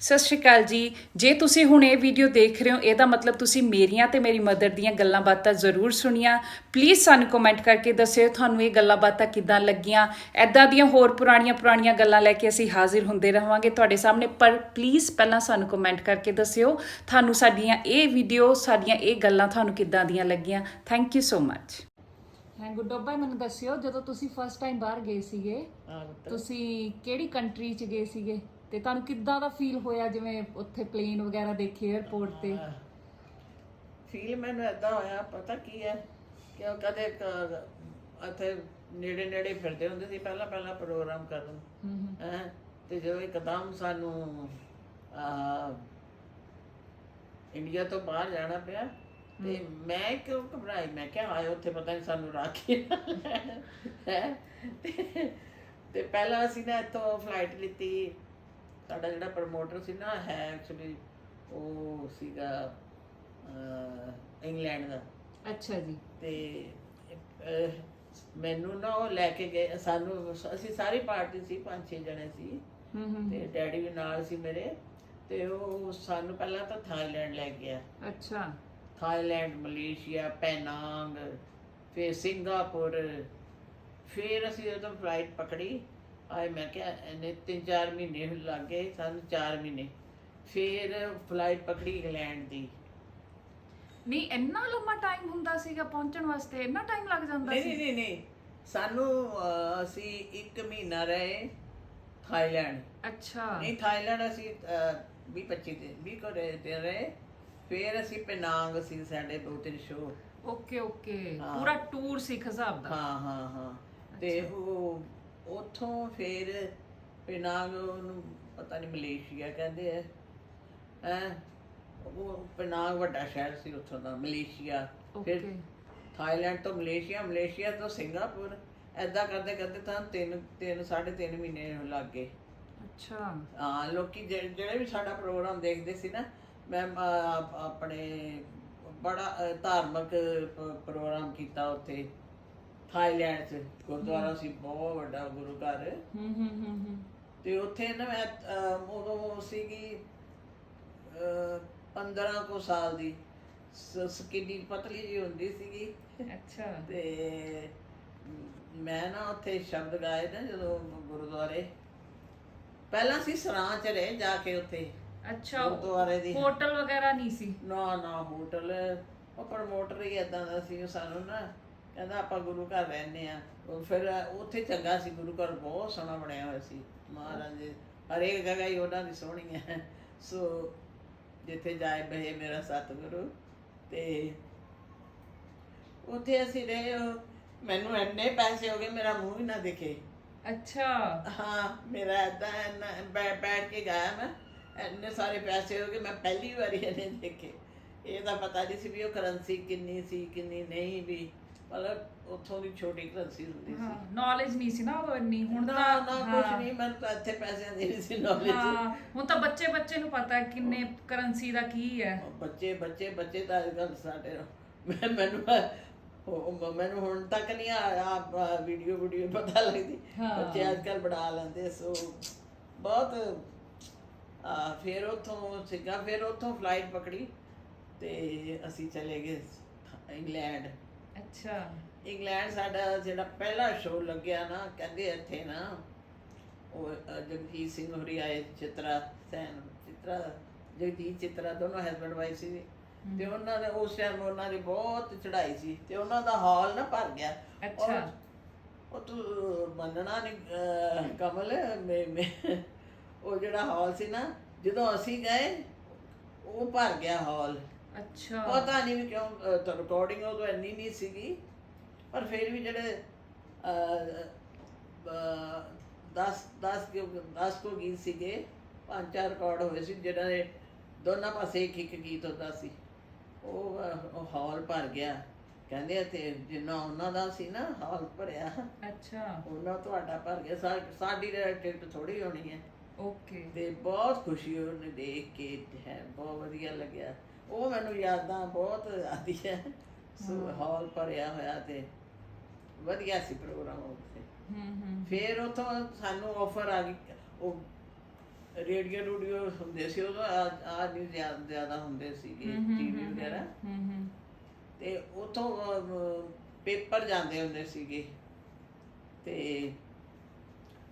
ਸਤਿ ਸ਼੍ਰੀ ਅਕਾਲ ਜੀ। ਜੇ ਤੁਸੀਂ ਹੁਣ ਇਹ ਵੀਡੀਓ ਦੇਖ ਰਹੇ ਹੋ ਇਹਦਾ ਮਤਲਬ ਤੁਸੀਂ ਮੇਰੀਆਂ ਤੇ ਮੇਰੀ ਮਦਰ ਦੀਆਂ ਗੱਲਾਂ ਬਾਤਾਂ ਜ਼ਰੂਰ ਸੁਣੀਆਂ। ਪਲੀਜ਼ ਸਾਨੂੰ ਕਮੈਂਟ ਕਰਕੇ ਦੱਸਿਓ ਤੁਹਾਨੂੰ ਇਹ ਗੱਲਾਂ ਬਾਤਾਂ ਕਿੱਦਾਂ ਲੱਗੀਆਂ। ਐਦਾਂ ਦੀਆਂ ਹੋਰ ਪੁਰਾਣੀਆਂ ਪੁਰਾਣੀਆਂ ਗੱਲਾਂ ਲੈ ਕੇ ਅਸੀਂ ਹਾਜ਼ਰ ਹੁੰਦੇ ਰਹਾਂਗੇ ਤੁਹਾਡੇ ਸਾਹਮਣੇ। ਪਰ ਪਲੀਜ਼ ਪਹਿਲਾਂ ਸਾਨੂੰ ਕਮੈਂਟ ਕਰਕੇ ਦੱਸਿਓ ਤੁਹਾਨੂੰ ਸਾਡੀਆਂ ਇਹ ਵੀਡੀਓ ਸਾਡੀਆਂ ਇਹ ਗੱਲਾਂ ਤੁਹਾਨੂੰ ਕਿੱਦਾਂ ਦੀਆਂ ਲੱਗੀਆਂ। ਥੈਂਕ ਯੂ ਸੋ ਮਚ ਹਾਂ ਗੁੱਡੋ ਬਾਈ ਮੈਨੂੰ ਦੱਸਿਓ ਜਦੋਂ ਤੁਸੀਂ ਫਸਟ ਟਾਈਮ ਬਾਹਰ ਗਏ ਸੀਗੇ ਤੁਸੀਂ ਕਿਹੜੀ ਕੰਟਰੀ 'ਚ ਗਏ ਸੀਗੇ? ਤੇ ਤੁਹਾਨੂੰ ਕਿੱਦਾਂ ਦਾ ਫੀਲ ਹੋਇਆ ਜਿਵੇਂ ਉੱਥੇ ਪਲੇਨ ਵਗੈਰਾ ਦੇਖੇ 에ਅਰਪੋਰਟ ਤੇ ਫੀਲ ਮੈਨੂੰ ਏਦਾਂ ਹੋਇਆ ਪਤਾ ਕੀ ਹੈ ਕਿ ਉਹ ਕਦੇ ਇੱਥੇ ਨੇੜੇ ਨੇੜੇ ਫਿਰਦੇ ਹੁੰਦੇ ਸੀ ਪਹਿਲਾਂ ਪਹਿਲਾਂ ਪ੍ਰੋਗਰਾਮ ਕਰਨ। ਹੈ ਤੇ ਜਦੋਂ ਇੱਕਦਮ ਸਾਨੂੰ ਆ ਇੰਡੀਆ ਤੋਂ ਬਾਹਰ ਜਾਣਾ ਪਿਆ ਤੇ ਮੈਂ ਕਿਉਂ ਘਬਰਾਈ ਮੈਂ ਕਿਹਾ ਆਏ ਉੱਥੇ ਪਤਾ ਨਹੀਂ ਸਾਨੂੰ ਰਾਖੀ ਹੈ ਤੇ ਪਹਿਲਾਂ ਅਸੀਂ ਨਾ ਇੱਥੋਂ ਫਲਾਈਟ ਲਿੱਤੀ ਸਾਡਾ ਜਿਹੜਾ ਪ੍ਰਮੋਟਰ ਸੀ ਨਾ ਹੈ ਐਕਚੁਅਲੀ ਉਹ ਸੀਗਾ ਇੰਗਲੈਂਡ ਦਾ। ਅੱਛਾ ਜੀ। ਤੇ ਅਹ, ਮੈਨੂੰ ਨਾ ਉਹ ਲੈ ਕੇ ਗਏ ਸਾਨੂੰ ਅਸੀਂ ਸਾਰੀ ਪਾਰਟੀ ਸੀ ਪੰਜ ਛੇ ਜਣੇ ਸੀ। ਹੂੰ ਹੂੰ। ਤੇ ਡੈਡੀ ਵੀ ਨਾਲ ਸੀ ਮੇਰੇ ਤੇ ਉਹ ਸਾਨੂੰ ਪਹਿਲਾਂ ਤਾਂ ਥਾਈਲੈਂਡ ਲੈ ਗਿਆ। ਅੱਛਾ। ਥਾਈਲੈਂਡ ਮਲੇਸ਼ੀਆ ਪੈਨਾਂਗ ਫਿਰ ਸਿੰਗਾਪੁਰ ਫਿਰ ਅਸੀਂ ਉਦੋਂ ਫਲਾਈਟ ਪਕੜੀ। ਆਏ ਮੈਂ ਕਿਹਾ ਇਹਨੇ 3-4 ਮਹੀਨੇ ਲੱਗ ਗਏ ਸਾਨੂੰ 4 ਮਹੀਨੇ। ਫਿਰ ਫਲਾਈਟ ਪਕੜੀ ਇੰਗਲੈਂਡ ਦੀ। ਨਹੀਂ ਇੰਨਾ ਲੰਮਾ ਟਾਈਮ ਹੁੰਦਾ ਸੀਗਾ ਪਹੁੰਚਣ ਵਾਸਤੇ ਇੰਨਾ ਟਾਈਮ ਲੱਗ ਜਾਂਦਾ ਨਹੀਂ ਸੀ? ਨਹੀਂ ਨਹੀਂ ਨਹੀਂ। ਸਾਨੂੰ ਅਹ, ਅਸੀਂ 1 ਮਹੀਨਾ ਰਹੇ ਥਾਈਲੈਂਡ। ਅੱਛਾ। ਨਹੀਂ ਥਾਈਲੈਂਡ ਅਸੀਂ 20 25 ਦਿਨ 20 ਕੋ ਦਿਨ ਰਹੇ। ਫਿਰ ਅਸੀਂ ਪੈਨਾਂਗ ਸੀ ਸਾਡੇ ਦੋ ਤਿੰਨ ਸ਼ੋਅ ਓਕੇ ਓਕੇ। ਹਾਂ। ਪੂਰਾ ਟੂਰ ਸੀ ਹਿਸਾਬ ਦਾ। ਹਾਂ ਹਾਂ ਹਾਂ। ਤੇ ਉਹ ਉਥੋਂ ਫਿਰ ਪੈਨਾਂਗ ਨੂੰ ਪਤਾ ਨਹੀਂ ਮਲੇਸ਼ੀਆ ਕਹਿੰਦੇ ਆ। ਹੈ? ਉਹ ਪੈਨਾਂਗ ਵੱਡਾ ਸ਼ਹਿਰ ਸੀ ਉਥੋਂ ਦਾ ਮਲੇਸ਼ੀਆ। ਫਿਰ ਥਾਈਲੈਂਡ ਤੋਂ ਮਲੇਸ਼ੀਆ ਮਲੇਸ਼ੀਆ ਤੋਂ ਸਿੰਗਾਪੁਰ। ਐਦਾਂ ਕਰਦੇ ਕਰਦੇ ਤਾਂ ਤਿੰਨ ਤਿੰਨ ਸਾਢੇ ਤਿੰਨ ਮਹੀਨੇ ਲੱਗ। ਗਏ ਅੱਛਾ। ਹਾਂ ਲੋਕੀ ਜਿਹੜੇ ਜਿਹੜੇ ਵੀ ਸਾਡਾ ਪ੍ਰੋਗਰਾਮ ਦੇਖਦੇ ਸੀ ਨਾ ਮੈਂ ਆਪਣੇ ਬੜਾ ਧਾਰਮਿਕ ਪ- ਪ੍ਰੋਗਰਾਮ ਕੀਤਾ ਉੱਥੇ। ਥਾਈਲੈਂਡ 'ਚ ਗੁਰਦੁਆਰਾ ਸੀ ਬਹੁਤ ਵੱਡਾ ਗੁਰੂ ਘਰ। ਹੂੰ ਹੂੰ ਹੂੰ ਹੂੰ। ਤੇ ਉੱਥੇ ਨਾ ਮੈਂ ਅਹ, ਉਦੋਂ ਸੀਗੀ 15 ਕੋ ਸਾਲ ਦੀ। ਸਕਿਨੀ ਪਤਲੀ ਜੀ ਹੁੰਦੀ ਸੀਗੀ। ਅੱਛਾ। ਤੇ ਮ, ਮੈਂ ਨਾ ਉੱਥੇ ਸ਼ਬਦ ਗਾਏ ਨਾ ਜਦੋਂ ਗੁਰਦੁਆਰੇ। ਪਹਿਲਾਂ ਸੀ ਸਰਾਂ ਚ ਰਹੇ ਜਾ ਕੇ ਉੱਥੇ। ਅੱਛਾ ਗੁਰਦੁਆਰੇ ਦੀ। ਹੋਟਲ ਵਗੈਰਾ ਨਹੀਂ ਸੀ? ਨਾ ਨਾ ਹੋਟਲ। ਉਹ ਪ੍ਰਮੋਟਰ ਹੀ ਏਦਾਂ ਦਾ ਸੀ ਉਹ ਸਾਨੂੰ ਨਾ ਕਹਿੰਦਾ ਆਪਾਂ ਗੁਰੂ ਘਰ ਰਹਿੰਦੇ ਆ ਉਹ ਫਿਰ ਉੱਥੇ ਚੰਗਾ ਸੀ ਗੁਰੂ ਘਰ ਬਹੁਤ ਸੋਹਣਾ ਬਣਿਆ ਹੋਇਆ ਸੀ। ਮਹਾਰਾਜ ਦੇ ਹਰੇਕ ਜਗ੍ਹਾ ਹੀ ਉਹਨਾਂ ਦੀ ਸੋਹਣੀ ਹੈ। ਸੋ ਜਿੱਥੇ ਜਾਏ ਬਹਿ ਮੇਰਾ ਸਤਿਗੁਰੂ। ਤੇ ਉੱਥੇ ਅਸੀਂ ਰਹੇ ਉਹ ਮੈਨੂੰ ਇੰਨੇ ਪੈਸੇ ਹੋ ਗਏ ਮੇਰਾ ਮੂੰਹ ਹੀ ਨਾ ਦਿਖੇ। ਅੱਛਾ। ਹਾਂ ਮੇਰਾ ਬੈ- ਬੈਠ ਕੇ ਗਿਆ ਮੈਂ। ਇੰਨੇ ਸਾਰੇ ਪੈਸੇ ਹੋ ਗਏ ਮੈਂ ਪਹਿਲੀ ਵਾਰੀ ਇਹਨੇ ਦੇਖੇ। ਇਹ ਤਾਂ ਪਤਾ ਨਹੀਂ ਸੀ ਵੀ ਉਹ ਕਰੰਸੀ ਕਿੰਨੀ ਸੀ ਕਿੰਨੀ ਨਹੀਂ ਵੀ। ਮਤਲਬ ਉੱਥੋਂ ਦੀ ਛੋਟੀ ਕਰੰਸੀ ਹੁੰਦੀ ਸੀ। ਨੌਲੇਜ ਨਹੀਂ ਸੀ ਨਾ ਉਦੋਂ ਇੰਨੀ ਹੁਣ ਤਾਂ ਨਾ ਕੁਝ ਨਹੀਂ ਮੈਨੂੰ ਤਾਂ ਇੱਥੇ ਪੈਸਿਆਂ ਦੀ ਨਹੀਂ ਸੀ ਨੌਲੇਜ ਹਾਂ ਹੁਣ ਤਾਂ ਬੱਚੇ ਬੱਚੇ ਨੂੰ ਪਤਾ ਹੈ ਕਿੰਨੇ ਕਰੰਸੀ ਦਾ ਕੀ ਹੈ। ਬੱਚੇ ਬੱਚੇ ਬੱਚੇ ਤਾਂ ਅੱਜ ਕੱਲ੍ਹ ਸਾਡੇ ਮੈਂ ਮੈਨੂੰ ਉਹ- ਮੈਨੂੰ ਹੁਣ ਤੱਕ ਨਹੀਂ ਆ ਵੀਡੀਓ ਵੀਡੀਓ ਪਤਾ ਲੱਗਦੀ। ਬੱਚੇ ਅੱਜ ਕੱਲ੍ਹ ਬਣਾ ਲੈਂਦੇ ਸੋ ਬਹੁਤ ਆ ਫਿਰ ਉਥੋਂ ਸੀਗਾ ਫਿਰ ਉਥੋਂ ਫਲਾਈਟ ਪਕੜੀ ਤੇ ਅਸੀਂ ਚਲੇ ਗਏ ਇੰਗਲੈਂਡ। ਅੱਛਾ। ਇੰਗਲੈਂਡ ਸਾਡਾ ਜਿਹੜਾ ਪਹਿਲਾ ਸ਼ੋਅ ਲੱਗਿਆ ਨਾ ਕਹਿੰਦੇ ਇੱਥੇ ਨਾ ਉਹ ਜਗਜੀਤ ਸਿੰਘ ਹੋਰੀ ਆਏ ਚਿਤਰਾ ਸੈਨ ਚਿਤਰਾ ਜਗਜੀਤ ਚਿਤਰਾ ਦੋਨੋਂ ਹਸਬੰਡ ਵਾਈਫ ਸੀ। ਤੇ ਉਹਨਾਂ ਦੇ ਉਸ ਟਾਈਮ ਉਹਨਾਂ ਦੀ ਬਹੁਤ ਚੜ੍ਹਾਈ ਸੀ ਤੇ ਉਹਨਾਂ ਦਾ ਹਾਲ ਨਾ ਭਰ ਗਿਆ। ਅੱਛਾ। ਉਹ ਤੂੰ ਮੰਨਣਾ ਨਹੀਂ ਕਮਲ ਮੈਂ ਮੈਂ- ਉਹ ਜਿਹੜਾ ਹਾਲ ਸੀ ਨਾ ਜਦੋਂ ਅਸੀਂ ਗਏ ਉਹ ਭਰ ਗਿਆ ਹਾਲ। ਅੱਛਾ। ਪਤਾ ਨਹੀਂ ਵੀ ਕਿਉਂ ਤਾਂ ਰਿਕਾਰਡਿੰਗ ਉਦੋਂ ਇੰਨੀ ਨਹੀਂ ਸੀਗੀ ਪਰ ਫਿਰ ਵੀ ਜਿਹੜੇ 10 10 10 ਕੋ ਗੀਤ ਸੀਗੇ ਪੰਜ ਚਾਰ ਰਿਕਾਰਡ ਹੋਏ ਸੀ ਜਿਹਨਾਂ ਦੇ ਦੋਨਾਂ ਪਾਸੇ ਇੱਕ ਇੱਕ ਗੀਤ ਹੁੰਦਾ ਸੀ। ਉਹ ਅਹ, ਉਹ ਹਾਲ ਭਰ ਗਿਆ। ਕਹਿੰਦੇ ਤੇ ਜਿੰਨਾ ਉਹਨਾਂ ਦਾ ਸੀ ਨਾ ਹਾਲ ਭਰਿਆ। ਅੱਛਾ। ਉਹਨਾਂ ਤੁਹਾਡਾ ਭਰ ਗਿਆ। ਸਾ- ਸਾਡੀ ਤਾਂ ਟਿਕਟ ਥੋੜੀ ਹੋਣੀ ਹੈ। ਓਕੇ। ਤੇ ਬਹੁਤ ਖੁਸ਼ੀ ਉਹਨੇ ਦੇਖ ਕੇ ਹੈ ਬਹੁਤ ਵਧੀਆ ਲੱਗਿਆ। ਉਹ ਮੈਨੂੰ ਯਾਦਾਂ ਬਹੁਤ ਆਦੀ ਹੈ। ਸੋ ਹਾਲ ਭਰਿਆ ਹੋਇਆ ਤੇ ਵਧੀਆ ਸੀ ਪ੍ਰੋਗਰਾਮ ਉੱਥੇ ਹੂੰ ਹੂੰ। ਫਿਰ ਉਥੋਂ ਸਾਨੂੰ ਆਫਰ ਆ ਗਈ। ਉਹ ਰੇਡੀਓ ਰੂਡੀਓ ਹੁੰਦੇ ਸੀ ਉਦੋਂ ਆ ਨਹੀਂ ਜ਼ਿਆਦਾ ਹੁੰਦੇ ਸੀਗੇ ਟੀਵੀ ਵਗੈਰਾ। ਹੂੰ ਹੂੰ। ਤੇ ਉਥੋਂ ਪੇਪਰ ਜਾਂਦੇ ਹੁੰਦੇ ਸੀਗੇ। ਤੇ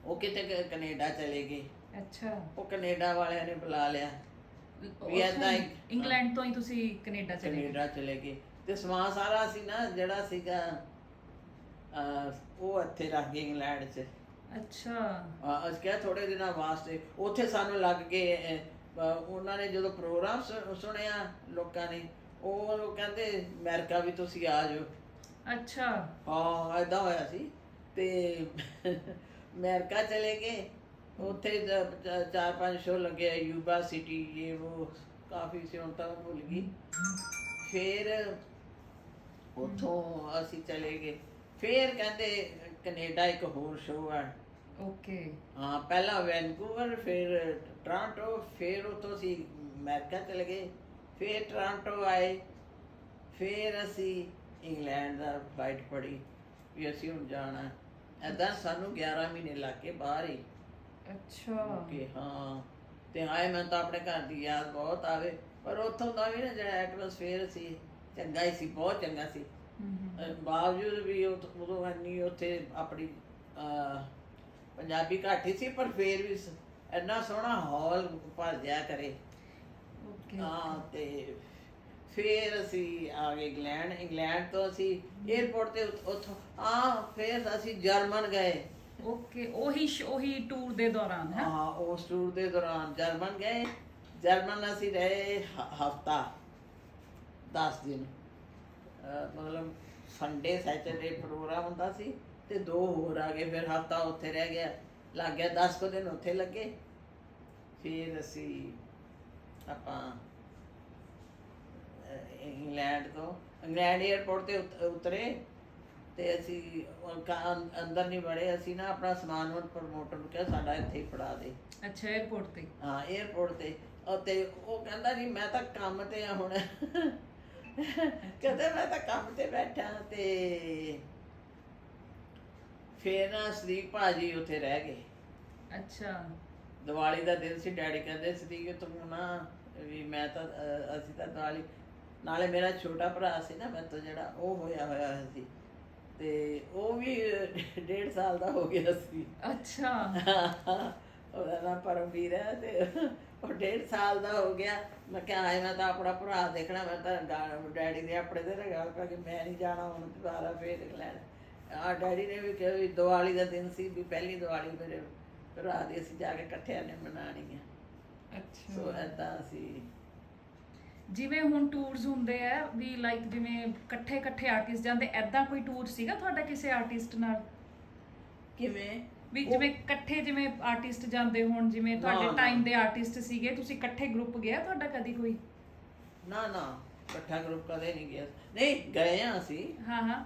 ਉਹ ਕਿਤੇ ਕੈਨੇਡਾ ਚਲੇ ਗਏ। ਅੱਛਾ। ਉਹ ਕੈਨੇਡਾ ਵਾਲਿਆਂ ਨੇ ਬੁਲਾ ਲਿਆ। ਵੀ ਏਦਾਂ ਹੀ- ਇੰਗਲੈਂਡ ਤੋਂ ਹੀ ਤੁਸੀਂ ਕੈਨੇਡਾ ਚਲੇ ਗਏ। ਕੈਨੇਡਾ ਚਲੇ ਗਏ। ਤੇ ਸਮਾਨ ਸਾਰਾ ਸੀ ਨਾ ਜਿਹੜਾ ਸੀਗਾ ਅਹ, ਉਹ ਇੱਥੇ ਰੱਖ ਗਏ ਇੰਗਲੈਂਡ 'ਚ। ਅੱਛਾ। ਅਹ, ਅਸੀਂ ਕਿਹਾ ਥੋੜੇ ਦਿਨਾਂ ਵਾਸਤੇ। ਉੱਥੇ ਸਾਨੂੰ ਲੱਗ ਗਏ ਅਹ, ਅਹ, ਉਹਨਾਂ ਨੇ ਜਦੋਂ ਪ੍ਰੋਗਰਾਮ ਸੁ- ਸੁਣਿਆ ਲੋਕਾਂ ਨੇ ਉਹ ਲੋਕ ਕਹਿੰਦੇ ਅਮਰੀਕਾ ਵੀ ਤੁਸੀਂ ਆ ਜਾਓ। ਅੱਛਾ। ਹਾਂ ਏਦਾਂ ਹੋਇਆ ਸੀ। ਤੇ ਅਮਰੀਕਾ ਚਲੇ ਗਏ। ਉੱਥੇ ਚਾਰ ਪੰਜ ਸ਼ੋ ਲੱਗੇ ਯੂਬਾ ਸਿਟੀ ਇਹ ਉਹ ਕਾਫੀ ਸੀ ਹੁਣ ਤਾਂ ਭੁੱਲ ਗਈ। ਫਿਰ ਉੱਥੋਂ ਅਸੀਂ ਚਲੇ ਗਏ। ਫਿਰ ਕਹਿੰਦੇ ਕੈਨੇਡਾ ਇੱਕ ਹੋਰ ਸ਼ੋ ਹੈ ਓਕੇ। ਹਾਂ ਪਹਿਲਾਂ ਵੈਨਕੂਵਰ ਫਿਰ ਟੋਰਾਂਟੋ ਫਿਰ ਉੱਥੋਂ ਅਸੀਂ ਅਮਰੀਕਾ ਚਲੇ ਗਏ। ਫਿਰ ਟੋਰਾਂਟੋ ਆਏ। ਫਿਰ ਅਸੀਂ ਇੰਗਲੈਂਡ ਦਾ ਫਲਾਈਟ ਫੜੀ ਵੀ ਅਸੀਂ ਹੁਣ ਜਾਣਾ। ਐਦਾਂ ਸਾਨੂੰ 11 ਮਹੀਨੇ ਲੱਗ ਕੇ ਬਾਹਰ ਹੀ। ਅੱਛਾ। ਕਿ ਹਾਂ ਤੇ ਆਏ ਮੈਂ ਤਾਂ ਆਪਣੇ ਘਰ ਦੀ ਯਾਦ ਬਹੁਤ ਆਵੇ ਪਰ ਉੱਥੋਂ ਦਾ ਵੀ ਨਾ ਜਿਹੜਾ ਐਟਮੋਸਫੇਅਰ ਸੀ ਚੰਗਾ ਹੀ ਸੀ ਬਹੁਤ ਚੰਗਾ ਸੀ। ਅਹ ਬਾਵਜੂਦ ਵੀ ਉਹ- ਉਦੋਂ ਇੰਨੀ ਉੱਥੇ ਆਪਣੀ ਅਹ, ਪੰਜਾਬੀ ਘੱਟ ਹੀ ਸੀ ਪਰ ਫੇਰ ਵੀ ਸ- ਇੰਨਾ ਸੋਹਣਾ ਹਾਲ ਭਰ ਜਾਇਆ ਕਰੇ। ਓਕੇ। ਹਾਂ ਤੇ ਫੇਰ ਅਸੀਂ ਆ ਗਏ ਇੰਗਲੈਂਡ। ਇੰਗਲੈਂਡ ਤੋਂ ਅਸੀਂ 에어ਪੋਰਟ ਤੇ ਉਥ- ਉੱਥੋਂ ਆ ਫੇਰ ਅਸੀਂ ਜਰਮਨ ਗਏ। ਓਕੇ ਉਹੀ ਸ਼- ਉਹੀ ਟੂਰ ਦੇ ਦੌਰਾਨ ਹੈ? ਹਾਂ ਉਸ ਟੂਰ ਦੇ ਦੌਰਾਨ ਜਰਮਨ ਗਏ। ਜਰਮਨ ਅਸੀਂ ਰਹੇ ਹਫਤਾ 10 ਦਿਨ। ਅਹ ਮਤਲਬ ਸੰਡੇ ਸੈਟਰਡੇ ਪ੍ਰੋਗਰਾਮ ਹੁੰਦਾ ਸੀ ਤੇ ਦੋ ਹੋਰ ਆ ਗਏ ਫਿਰ ਹਫਤਾ ਉੱਥੇ ਰਹਿ ਗਿਆ। ਲੱਗ ਗਿਆ 10 ਕੁ ਦਿਨ ਉੱਥੇ ਲੱਗੇ। ਫਿਰ ਅਸੀਂ ਆਪਾਂ ਅਹ, ਇੰਗਲੈਂਡ ਤੋਂ ਇੰਗਲੈਂਡ 에ਅਰਪੋਰਟ ਤੇ ਉਤ- ਉਤਰੇ। ਤੇ ਅਸੀਂ ਹੁਣ ਕਾ- ਅੰਦਰ ਨਹੀਂ ਵੜੇ ਅਸੀਂ ਨਾ ਆਪਣਾ ਸਮਾਨ ਹੁਣ ਪ੍ਰਮੋਟਰ ਨੂੰ ਕਿਹਾ ਸਾਡਾ ਇੱਥੇ ਹੀ ਫੜਾ ਦੇ। ਅੱਛਾ 에어ਪੋਰਟ ਤੇ? ਹਾਂ 에어ਪੋਰਟ ਤੇ ਤੇ ਉਹ ਕਹਿੰਦਾ ਨਹੀਂ ਮੈਂ ਤਾਂ ਕੰਮ ਤੇ ਆ ਹੁਣ। ਕਹਿੰਦਾ ਮੈਂ ਤਾਂ ਕੰਮ ਤੇ ਬੈਠਾ ਤੇ ਫੇਰ ਨਾ ਸਦੀਕ ਭਾਜੀ ਉੱਥੇ ਰਹਿ ਗਏ। ਅੱਛਾ। ਦੀਵਾਲੀ ਦਾ ਦਿਨ ਸੀ ਡੈਡੀ ਕਹਿੰਦੇ ਸਦੀਕ ਤੂੰ ਨਾ ਵੀ ਮੈਂ ਤਾਂ ਅਸੀਂ ਤਾਂ ਦੀਵਾਲੀ ਨਾਲੇ ਮੇਰਾ ਛੋਟਾ ਭਰਾ ਸੀ ਨਾ ਮੈਂ ਤੋਂ ਜਿਹੜਾ ਉਹ ਹੋਇਆ ਹੋਇਆ ਸੀ। ਤੇ ਉਹ ਵੀ ਡੇਢ ਸਾਲ ਦਾ ਹੋ ਗਿਆ ਸੀ। ਅੱਛਾ। ਉਹਦਾ ਨਾਮ ਪਰਮਵੀਰ ਹੈ ਤੇ ਉਹ ਡੇਢ ਸਾਲ ਦਾ ਹੋ ਗਿਆ। ਮੈਂ ਕਿਹਾ ਆਏ ਮੈਂ ਤਾਂ ਆਪਣਾ ਭਰਾ ਦੇਖਣਾ ਮੈਂ ਤਾਂ ਡੈਡੀ ਦੇ ਆਪਣੇ ਦੇ ਨਾਲ ਗੱਲ ਕਰਕੇ ਮੈਂ ਨਹੀਂ ਜਾਣਾ ਹੁਣ ਦੁਬਾਰਾ ਫੇਰ ਇੰਗਲੈਂਡ ਆ ਡੈਡੀ ਨੇ ਵੀ ਕਿਹਾ ਵੀ ਦੀਵਾਲੀ ਦਾ ਦਿਨ ਸੀ ਵੀ ਪਹਿਲੀ ਦੀਵਾਲੀ ਮੇਰੇ ਭਰਾ ਦੀ ਅਸੀਂ ਜਾ ਕੇ ਇਕੱਠਿਆਂ ਨੇ ਮਨਾਣੀ ਹੈ ਅੱਛਾ। ਸੋ ਐਦਾਂ ਅਸੀਂ ਜਿਵੇਂ ਹੁਣ ਟੂਰਸ ਹੁੰਦੇ ਆ ਵੀ ਲਾਈਕ ਜਿਵੇਂ ਇਕੱਠੇ ਇਕੱਠੇ ਆਰਟਿਸਟ ਜਾਂਦੇ ਐਦਾਂ ਕੋਈ ਟੂਰ ਸੀਗਾ ਤੁਹਾਡਾ ਕਿਸੇ ਆਰਟਿਸਟ ਨਾਲ? ਕਿਵੇਂ? ਵੀ ਜਿਵੇਂ ਇਕੱਠੇ ਜਿਵੇਂ ਆਰਟਿਸਟ ਜਾਂਦੇ ਹੋਣ ਜਿਵੇਂ ਤੁਹਾਡੇ। ਟਾਈਮ ਦੇ ਆਰਟਿਸਟ ਸੀਗੇ ਤੁਸੀਂ ਇਕੱਠੇ ਗਰੁੱਪ ਗਿਆ ਤੁਹਾਡਾ ਕਦੀ ਕੋਈ? ਨਾ ਨਾ। ਇਕੱਠਾ ਗਰੁੱਪ ਕਦੇ ਨਹੀਂ ਗਿਆ। ਨਹੀਂ ਗਏ ਆ ਅਸੀਂ। ਹਾਂ ਹਾਂ।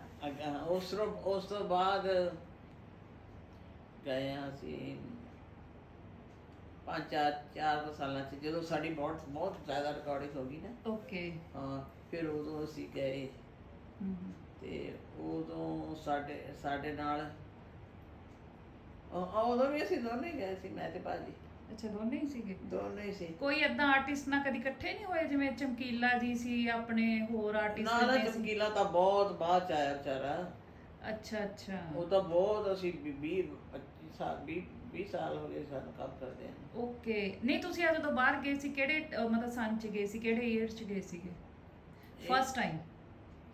ਉਸ ਤੋਂ ਉਸ ਤੋਂ ਬਾਅਦ ਗਏ ਹਾਂ ਅਸੀਂ ਪੰਜ ਚਾਰ ਚਾਰ ਕੁ ਸਾਲਾਂ ਚ ਜਦੋਂ ਸਾਡੀ ਬਹੁਤ ਬਹੁਤ ਜ਼ਿਆਦਾ ਰਿਕਾਰਡਿੰਗ ਹੋ ਗਈ ਨਾ। ਓਕੇ ਹਾਂ ਫਿਰ ਉਦੋਂ ਅਸੀਂ ਗਏ। ਤੇ ਉਦੋਂ ਸਾਡੇ ਸਾਡੇ ਨਾਲ ਉਹ- ਉਦੋਂ ਵੀ ਅਸੀਂ ਦੋਨੇ ਹੀ ਗਏ ਸੀ ਮੈਂ ਤੇ ਭਾਜੀ। ਅੱਛਾ ਦੋਨੇ ਹੀ ਸੀਗੇ? ਦੋਨੇ ਹੀ ਸੀ। ਕੋਈ ਏਦਾਂ ਆਰਟਿਸਟ ਨਾਲ ਕਦੀ ਇਕੱਠੇ ਨਹੀਂ ਹੋਏ ਜਿਵੇਂ ਚਮਕੀਲਾ ਜੀ ਸੀ ਆਪਣੇ ਹੋਰ ਨਾ ਆਰਟਿਸਟ ਨਾ ਚਮਕੀਲਾ ਤਾਂ ਬਹੁਤ ਬਾਅਦ ਚ ਆਇਆ ਵਿਚਾਰਾ। ਅੱਛਾ ਅੱਛਾ। ਉਹ ਤਾਂ ਬਹੁਤ ਅਸੀਂ 20 25 ਸਾਲ 20 20 ਸਾਲ ਹੋ ਗਏ ਸਾਨੂੰ ਕੰਮ ਕਰਦੇ ਹਾਂ ਓਕੇ ਨਹੀਂ ਤੁਸੀਂ ਅੱਜ ਜਦੋਂ ਬਾਹਰ ਗਏ ਸੀ ਕਿਹੜੇ ਅਹ, ਮਤਲਬ ਸੰਨ ਚ ਗਏ ਸੀ ਕਿਹੜੇ ਈਅਰ ਚ ਗਏ ਸੀਗੇ? ਫਸਟ ਟਾਈਮ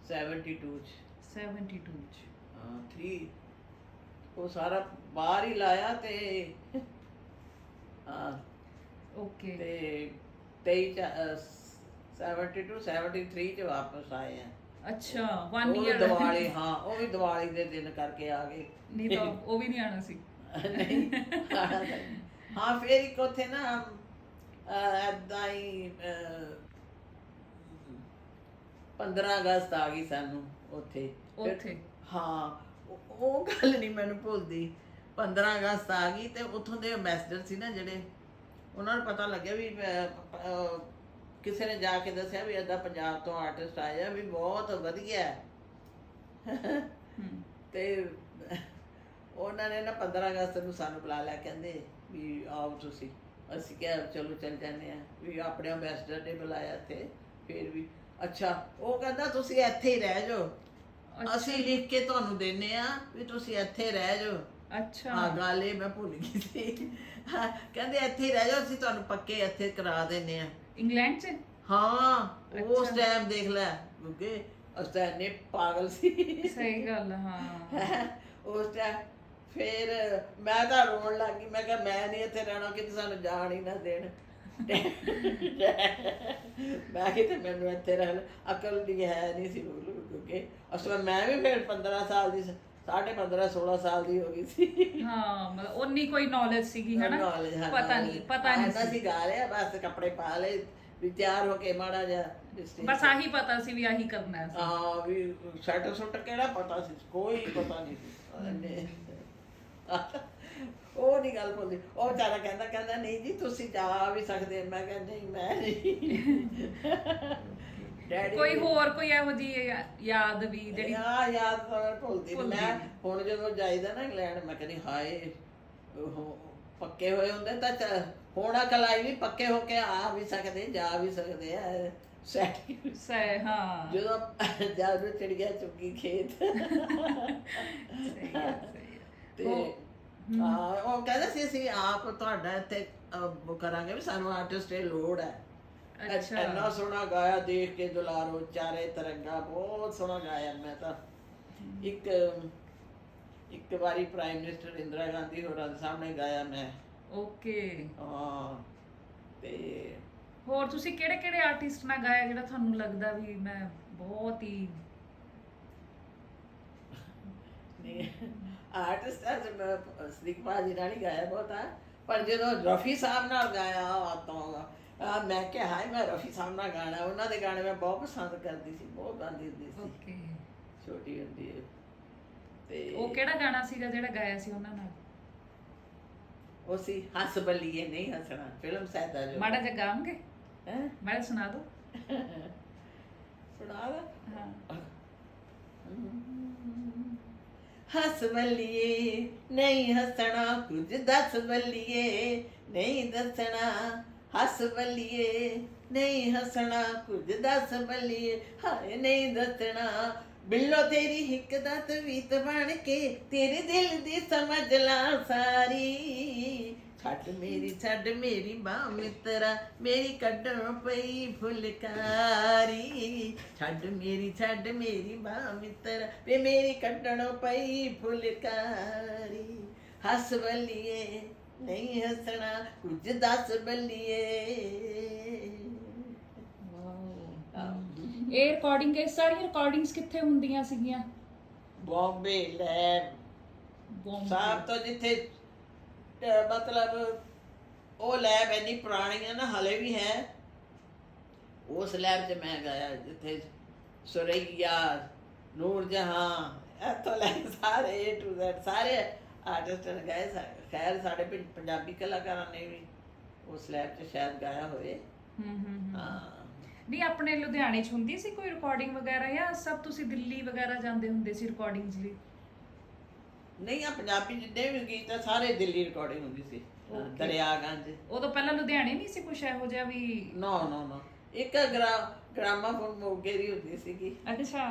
72 ਚ। 72 ਚ। ਹਾਂ 3 ਉਹ ਸਾਰਾ ਬਾਹਰ ਹੀ ਲਾਇਆ ਤੇ ਹਾਂ। ਓਕੇ ਤੇ 23 ਚ ਅਹ, 72 73 ਚ ਵਾਪਸ ਆਏ ਆ। ਅੱਛਾ ਉਹ 1 ਵੀ ਈਅਰ ਦੀਵਾਲੀ ਹਾਂ ਉਹ ਵੀ ਦੀਵਾਲੀ ਦੇ ਦਿਨ ਕਰਕੇ ਆ ਗਏ। ਨਹੀਂ ਤਾਂ ਉਹ ਵੀ ਨਹੀਂ ਆਣਾ ਸੀ। ਨਹੀਂ ਆਉਣਾ ਤਾਂ ਨਹੀਂ। ਹਾਂ ਫੇਰ ਇੱਕ ਉੱਥੇ ਨਾ ਐਦਾਂ ਹੀ ਅਹ, 15 ਅਗਸਤ ਆ ਗਈ ਸਾਨੂੰ ਉੱਥੇ ਫਿਰ- ਉੱਥੇ? ਹਾਂ ਉਹ- ਉਹ ਗੱਲ ਨਹੀਂ ਮੈਨੂੰ ਭੁੱਲਦੀ 15 ਅਗਸਤ ਆ ਗਈ ਤੇ ਉੱਥੋਂ ਦੇ ਐਮਬੈਸਡਰ ਸੀ ਨਾ ਜਿਹੜੇ ਉਹਨਾਂ ਨੂੰ ਪਤਾ ਲੱਗਿਆ ਵੀ ਅਹ, ਅਹ, ਕਿਸੇ ਨੇ ਜਾ ਕੇ ਦੱਸਿਆ ਵੀ ਏਦਾਂ ਪੰਜਾਬ ਤੋਂ ਆਰਟਿਸਟ ਆਏ ਆ ਵੀ ਬਹੁਤ ਵਧੀਆ ਹੈ ਤੇ ਉਹਨਾਂ ਨੇ ਨਾ 15 ਅਗਸਤ ਨੂੰ ਸਾਨੂੰ ਬੁਲਾ ਲਿਆ ਕਹਿੰਦੇ ਵੀ ਆਓ ਤੁਸੀਂ। ਅਸੀਂ ਕਿਹਾ ਚਲੋ ਚੱਲ ਜਾਂਦੇ ਆ ਵੀ ਆਪਣੇ ਐਮਬੈਸਡਰ ਨੇ ਬੁਲਾਇਆ ਤੇ ਫਿਰ ਵੀ ਅੱਛਾ ਉਹ ਕਹਿੰਦਾ ਤੁਸੀਂ ਇੱਥੇ ਹੀ ਰਹਿ ਜਾਓ। ਅਸੀਂ ਲਿਖ ਕੇ ਤੁਹਾਨੂੰ ਦਿੰਨੇ ਆ ਵੀ ਤੁਸੀਂ ਇੱਥੇ ਰਹਿ ਜਾਓ। ਅੱਛਾ। ਹਾਂ ਗੱਲ ਇਹ ਮੈਂ ਭੁੱਲ ਗਈ ਸੀ। ਹਾਂ, ਕਹਿੰਦੇ ਇੱਥੇ ਹੀ ਰਹਿ ਜਾਓ ਅਸੀਂ ਤੁਹਾਨੂੰ ਪੱਕੇ ਇੱਥੇ ਕਰਾ ਦਿੰਨੇ ਆ ਇੰਗਲੈਂਡ 'ਚ? ਹਾਂ ਉਸ ਟਾਈਮ ਦੇਖ ਲੈ ਕਿਉਂਕਿ ਉਸ ਟਾਈਮ ਨੇ ਪਾਗਲ ਸੀ। ਸਹੀ ਗੱਲ ਹਾਂ। ਉਸ ਟਾਈਮ ਫਿਰ ਮੈਂ ਤਾਂ ਰੋਣ ਲੱਗ ਗਈ ਮੈਂ ਕਿਹਾ ਮੈਂ ਨਹੀਂ ਇੱਥੇ ਰਹਿਣਾ ਕਿ ਸਾਨੂੰ ਜਾਣ ਹੀ ਨਾ ਦੇਣ। ਮੈਂ ਕਿਤੇ ਮੈਨੂੰ ਇੱਥੇ ਰਹਿਣ ਅਕਲ ਦੀ ਹੈ ਨਹੀਂ ਸੀ ਕਿਉਂਕਿ ਉਸ ਬਾਅਦ ਮੈਂ ਵੀ ਫਿਰ 15 ਸਾਲ ਦੀ ਸਾਢੇ 15 16 ਸਾਲ ਦੀ ਹੋ ਗਈ ਸੀ। ਹਾਂ ਮਤਲਬ ਉਨੀ ਕੋਈ ਨੌਲੇਜ ਸੀਗੀ ਹਨਾ? Knowledge, ਹਾਂ, ਪਤਾ knowledge। ਨਹੀਂ ਪਤਾ ਨਹੀਂ ਸੀ ਸੀ। ਗਾ ਲਿਆ ਬਸ ਕੱਪੜੇ ਪਾ ਲਏ ਵੀ ਤਿਆਰ ਹੋ ਕੇ ਮਾੜਾ ਜਿਹਾ ਬਸ ਆਹੀ ਪਤਾ ਸੀ ਵੀ ਆਹੀ ਕਰਨਾ ਸੀ। ਹਾਂ ਵੀ ਸ਼ਰਟ ਸੁੱਟ ਕਿਹੜਾ ਪਤਾ ਸੀ ਕੋਈ ਪਤਾ ਨਹੀਂ ਸੀ। ਉਹ ਨਹੀਂ ਗੱਲ ਬੋਲਦੀ ਉਹ ਵਿਚਾਰਾ ਕਹਿੰਦਾ ਕਹਿੰਦਾ ਨਹੀਂ ਜੀ ਤੁਸੀਂ ਜਾ ਵੀ ਸਕਦੇ ਹੋ। ਮੈਂ ਕਹਿੰਦਾ ਨਹੀਂ ਮੈਂ ਨਹੀਂ ਡੈਡੀ ਕੋਈ ਹੋਰ ਕੋਈ ਇਹੋ ਜੀ ਯਾਦ ਵੀ ਜਿਹੜੀ ਯਾ ਯਾਦ ਤਾਂ ਭੁੱਲਦੀ ਨੀ। ਮੈਂ। ਹੁਣ ਜਦੋਂ ਜਾਈਦਾ ਨਾ ਇੰਗਲੈਂਡ ਮੈਂ ਕਹਿੰਦੀ ਹਾਏ ਉਹ ਪੱਕੇ ਹੋਏ ਹੁੰਦੇ ਤਾਂ ਚ- ਹੋਣਾ ਕਲਾਈ ਵੀ ਪੱਕੇ ਹੋ ਕੇ ਆ ਵੀ ਸਕਦੇ ਜਾ ਵੀ ਸਕਦੇ ਆ ਸੈਟ ਸਹੀ ਹਾਂ ਜਦੋਂ ਜਦ ਨੂੰ ਚੜ ਗਿਆ ਚੁੱਕੀ ਖੇਤ ਸਹੀ ਹੈ, ਸਹੀ ਹੈ। ਤੇ ਹਾਂ। ਉਹ ਕਹਿੰਦਾ ਸੀ ਅਸੀਂ ਆਪ ਤੁਹਾਡਾ ਇੱਥੇ ਅਹ, ਕਰਾਂਗੇ ਵੀ ਸਾਨੂੰ ਆਰਟਿਸਟ ਦੀ ਲੋੜ ਹੈ। ਅੱਛਾ। ਇੰਨਾ ਸੋਹਣਾ ਗਾਇਆ ਦੇਖ ਕੇ ਦੁਲਾਰੋ ਚਾਰੇ ਤਰੰਗਾ ਬਹੁਤ ਸੋਹਣਾ ਗਾਇਆ ਮੈਂ ਤਾਂ। ਇੱਕ ਇੱਕ ਵਾਰੀ ਪ੍ਰਾਈਮ ਮਿਨਿਸਟਰ ਇੰਦਰਾ ਗਾਂਧੀ ਹੋਰਾਂ ਦੇ ਸਾਹਮਣੇ ਗਾਇਆ ਮੈਂ। ਓਕੇ। ਹਾਂ ਤੇ ਹੋਰ ਤੁਸੀਂ ਕਿਹੜੇ ਕਿਹੜੇ ਆਰਟਿਸਟ ਨਾਲ ਗਾਇਆ ਜਿਹੜਾ ਤੁਹਾਨੂੰ ਲੱਗਦਾ ਵੀ ਮੈਂ ਬਹੁਤ ਹੀ ਆਰਟਿਸਟ ਮੈਂ ਸਦੀਕ ਭਾਜੀ ਨਾਲ ਹੀ ਗਾਇਆ ਬਹੁਤਾ ਪਰ ਜਦੋਂ ਰਫੀ ਸਾਹਿਬ ਨਾਲ ਗਾਇਆ ਆ ਤਾਂ ਆ ਮੈਂ ਕਿਹਾ ਹਾਏ ਮੈਂ ਰਫੀ ਸਾਹਿਬ ਨਾਲ ਗਾਣਾ ਉਹਨਾਂ ਦੇ ਗਾਣੇ ਮੈਂ ਬਹੁਤ ਪਸੰਦ ਕਰਦੀ ਸੀ ਬਹੁਤ ਗਾਉਂਦੀ ਹੁੰਦੀ ਸੀ। ਓਕੇ ਛੋਟੀ ਹੁੰਦੀ ਹੈ ਤੇ ਉਹ ਕਿਹੜਾ ਗਾਣਾ ਸੀਗਾ ਜਿਹੜਾ ਗਾਇਆ ਸੀ ਉਹਨਾਂ ਨਾਲ? ਉਹ ਸੀ ਹੱਸ ਬੱਲੀਏ ਨਹੀਂ ਹੱਸਣਾ ਫਿਲਮ ਸੈਦਾ ਜੋ। ਮਾੜਾ ਜਿਹਾ ਗਾਉਂਗੇ ਹੈ? ਮਾੜਾ ਸੁਣਾ ਦਿਓ। ਸੁਣਾ ਦਾ। ਹਾਂ। ਹੱਸ ਬੱਲੀਏ ਨਹੀਂ ਹੱਸਣਾ ਕੁਝ ਦੱਸ ਬੱਲੀਏ ਨਹੀਂ ਦੱਸਣਾ ਹੱਸ ਬੱਲੀਏ ਨਹੀਂ ਹੱਸਣਾ ਕੁਝ ਦੱਸ ਬੱਲੀਏ ਹਾਏ ਨਹੀਂ ਦੱਸਣਾ। ਬਿੱਲੋ ਤੇਰੀ ਹਿੱਕ ਦਾ ਤਵੀਤ ਬਣ ਕੇ ਤੇਰੇ ਦਿਲ ਦੀ ਸਮਝ ਲਾ ਸਾਰੀ। ਛੱਡ ਮੇਰੀ ਛੱਡ ਮੇਰੀ ਬਾਹ ਮਿੱਤਰਾ ਮੇਰੀ ਕੱਢਣ ਪਈ ਫੁਲਕਾਰੀ। ਛੱਡ ਮੇਰੀ ਛੱਡ ਮੇਰੀ ਬਾਹ ਮਿੱਤਰਾ ਵੇ ਮੇਰੀ ਕੱਢਣ ਪਈ ਫੁਲਕਾਰੀ। ਹੱਸ ਬੱਲੀਏ ਨਹੀਂ ਹੱਸਣਾ ਕੁਝ ਦੱਸ ਬੱਲੀਏ। ਇਹ ਰਿਕਾਰਡਿੰਗ ਇਹ ਸਾਰੀਆਂ ਰਿਕਾਰਡਿੰਗਸ ਕਿੱਥੇ ਹੁੰਦੀਆਂ ਸੀਗੀਆਂ? ਬੰਬੇ ਲੈਬ ਬੰਬੇ। ਸਾਹਿਬ ਤੋਂ ਜਿੱਥੇ ਅਹ ਮਤਲਬ ਉਹ ਲੈਬ ਇੰਨੀ ਪੁਰਾਣੀ ਹੈ ਨਾ ਹਲੇ ਵੀ ਹੈ। ਉਸ ਲੈਬ 'ਚ ਮੈਂ ਗਿਆ ਜਿੱਥੇ ਸੁਰਈਆ ਨੂਰ ਜਹਾਂ ਇੱਥੋਂ ਲੈ ਕੇ ਸਾਰੇ A to Z ਸਾਰੇ ਆਰਟਿਸਟ ਗਏ ਸਾ- ਖੈਰ ਸਾਡੇ ਪਿੰ- ਪੰਜਾਬੀ ਕਲਾਕਾਰਾਂ ਨੇ ਵੀ ਉਸ ਲੈਬ 'ਚ ਸ਼ਾਇਦ ਗਾਇਆ ਹੋਵੇ। ਹੂੰ ਹੂੰ ਹੂੰ। ਹਾਂ। ਨਹੀਂ ਆਪਣੇ ਲੁਧਿਆਣੇ ਚ ਹੁੰਦੀ ਸੀ ਕੋਈ ਰਿਕਾਰਡਿੰਗ ਵਗੈਰਾ ਜਾਂ ਸਭ ਤੁਸੀਂ ਦਿੱਲੀ ਵਗੈਰਾ ਜਾਂਦੇ ਹੁੰਦੇ ਸੀ ਰਿਕਾਰਡਿੰਗਸ ਲਈ? ਨਹੀਂ ਆ ਪੰਜਾਬੀ ਜਿੰਨੇ ਵੀ ਗੀਤ ਆ ਸਾਰੇ ਦਿੱਲੀ ਰਿਕਾਰਡਿੰਗ ਹੁੰਦੀ ਸੀ. ਦਰਿਆਗੰਜ। ਉਦੋਂ ਪਹਿਲਾਂ ਲੁਧਿਆਣੇ ਨਹੀਂ ਸੀ ਕੁਛ ਇਹੋ ਜਿਹਾ ਵੀ? ਨੋ ਨੋ ਨੋ। ਇੱਕ ਗ੍ਰਾ ਗ੍ਰਾਮਾਫੋਨ ਮੋਗੇ ਦੀ ਹੁੰਦੀ ਸੀਗੀ। ਅੱਛਾ।